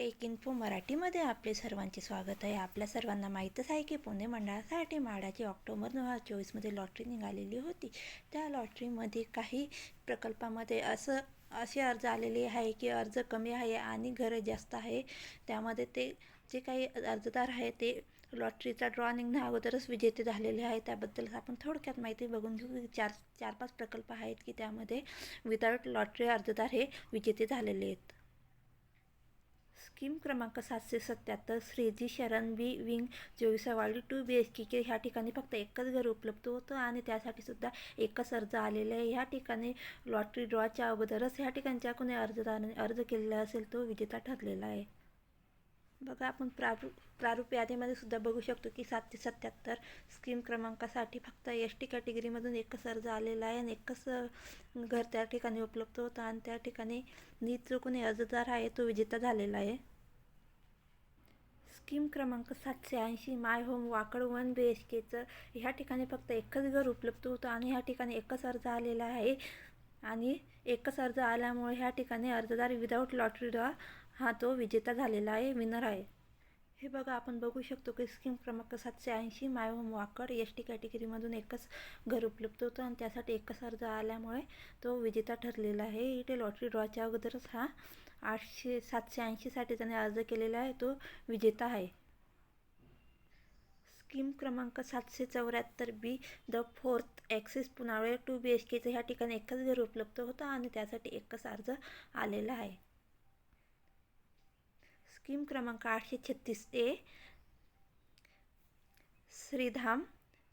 Take info मराठीमध्ये आपले सर्वांचे स्वागत आहे. आपल्या सर्वांना माहीतच आहे की पुणे मंडळासाठी म्हाडाची ऑक्टोबर दोन हजार चोवीसमध्ये लॉटरी निघालेली होती. त्या लॉटरीमध्ये काही प्रकल्पामध्ये असं असे अर्ज आलेले आहे की अर्ज कमी आहे आणि घरं जास्त आहे. त्यामध्ये ते जे काही अर्जदार आहे ते लॉटरीचा ड्रॉ निघण्या अगोदरच विजेते झालेले आहे त्याबद्दल आपण थोडक्यात माहिती बघून घेऊ चार चार पाच प्रकल्प आहेत की त्यामध्ये विदाउट लॉटरी अर्जदार हे विजेते झालेले आहेत. स्कीम क्रमांक सातशे सत्याहत्तर Shriji Sharan B wing Chovisawadi two B H K ह्या ठिकाणी फक्त एकच घर उपलब्ध होतं आणि त्यासाठी सुद्धा एकच अर्ज आलेला आहे. ह्या ठिकाणी लॉटरी ड्रॉच्या अगोदरच ह्या ठिकाणच्या कोणी अर्जदाराने अर्ज केलेला असेल तो विजेता ठरलेला आहे. बघा आपण प्रारूप प्रारूप यादीमध्ये सुद्धा बघू शकतो की सातशे सत्याहत्तर स्कीम क्रमांकासाठी फक्त एस टी कॅटेगरीमधून एकच अर्ज आलेला आहे आणि एकच घर त्या ठिकाणी उपलब्ध होतं आणि त्या ठिकाणी नीट जो कोणी अर्जदार आहे तो विजेता झालेला आहे. स्कीम क्रमांक सातशे ऐंशी my home Wakad one B H केचं ह्या ठिकाणी फक्त एकच घर उपलब्ध होतं आणि ह्या ठिकाणी एकच अर्ज आलेला आहे. आणि एकच अर्ज आल्यामुळे ह्या ठिकाणी अर्जदार विदाऊट लॉटरी हा तो विजेता झालेला आहे विनर आहे. हे बघा आपण बघू शकतो की स्कीम क्रमांक सातशे ऐंशी my home Wakad S T कॅटेगरीमधून एकच घर उपलब्ध होतं आणि त्यासाठी एकच अर्ज आल्यामुळे तो विजेता ठरलेला आहे. इथे लॉटरी ड्रॉच्या अगोदरच हा आठशे सातशे ऐंशीसाठी त्याने अर्ज केलेला आहे. तो विजेता आहे. स्कीम क्रमांक सातशे चौऱ्याहत्तर B the fourth axis Punawale two B H केचं ह्या ठिकाणी एकच घर उपलब्ध होतं आणि त्यासाठी एकच अर्ज आलेला आहे. स्कीम क्रमांक आठशे छत्तीस A Shridham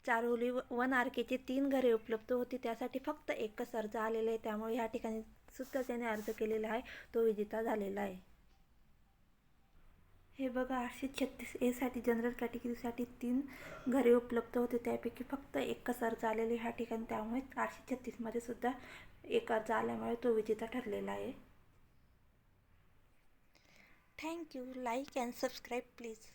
Charoli one R केचे तीन घरे उपलब्ध होती. त्यासाठी फक्त एकच अर्ज आलेले आहे. त्यामुळे ह्या ठिकाणी सुद्धा त्याने अर्ज केलेला आहे. तो विजेता झालेला आहे. हे बघा आठशे छत्तीस एसाठी जनरल कॅटेगरीसाठी तीन घरे उपलब्ध होते. त्यापैकी फक्त एकच अर्ज आलेले ह्या ठिकाणी. त्यामुळे आठशे छत्तीसमध्ये सुद्धा एक अर्ज आल्यामुळे तो विजेता ठरलेला आहे. Thank you. Like and subscribe, please.